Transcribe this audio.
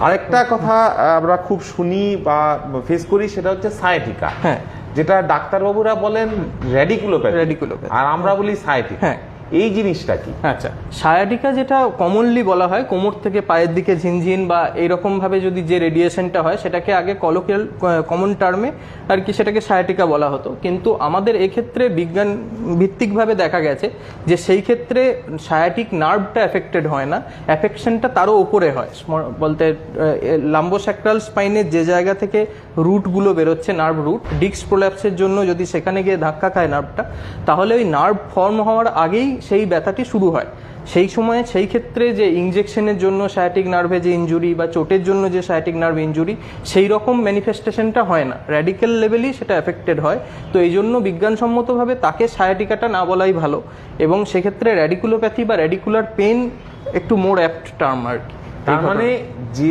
আরেকটা কথা আমরা খুব শুনি বা ফেস করি সেটা হচ্ছে সায়াটিকা হ্যাঁ। যেটা ডাক্তারবাবুরা বলেন রেডিকুলোপ্যাথি রেডিকুলোপ্যাথি আর আমরা বলি সায়াটিকা হ্যাঁ। এই জিনিসটা কি? আচ্ছা সায়াটিকা যেটা কমনলি বলা হয়, কোমর থেকে পায়ের দিকে ঝিনঝিন বা এইরকম ভাবে যদি যে রেডিয়েশনটা হয়, সেটাকে আগে কলোকিয়াল কমন টার্মে আর কি সেটাকে সায়াটিকা বলা হতো। কিন্তু আমাদের এক্ষেত্রে বিজ্ঞান ভিত্তিকভাবে দেখা গেছে যে সেই ক্ষেত্রে সায়াটিক নার্ভটা এফেক্টেড হয় না অ্যাফেকশনটা তারও উপরে হয়। বলতে লাম্বোস্যাক্রাল স্পাইনের যে জায়গা থেকে রুটগুলো বেরোচ্ছে নার্ভ রুট ডিক্স প্রোল্যাপসের জন্য যদি সেখানে গিয়ে ধাক্কা খায় নার্ভটা তাহলে ওই নার্ভ ফর্ম হওয়ার আগেই সেই ব্যথাটি শুরু হয়। সেই সময়ে সেই ক্ষেত্রে যে ইনজেকশনের জন্য সায়াটিক নার্ভে যে ইনজুরি বা চোটের জন্য যে সায়াটিক নার্ভ ইঞ্জুরি সেই রকম ম্যানিফেস্টেশনটা হয় না। র্যাডিক্যাল লেভেলই সেটা এফেক্টেড হয়। তো এই জন্য বিজ্ঞানসম্মতভাবে তাকে সায়াটিকাটা না বলাই ভালো। এবং সেক্ষেত্রে র্যাডিকুলোপ্যাথি বা র্যাডিকুলার পেন একটু মোর অ্যাপ্ট টার্ম আর কি। তার মানে যে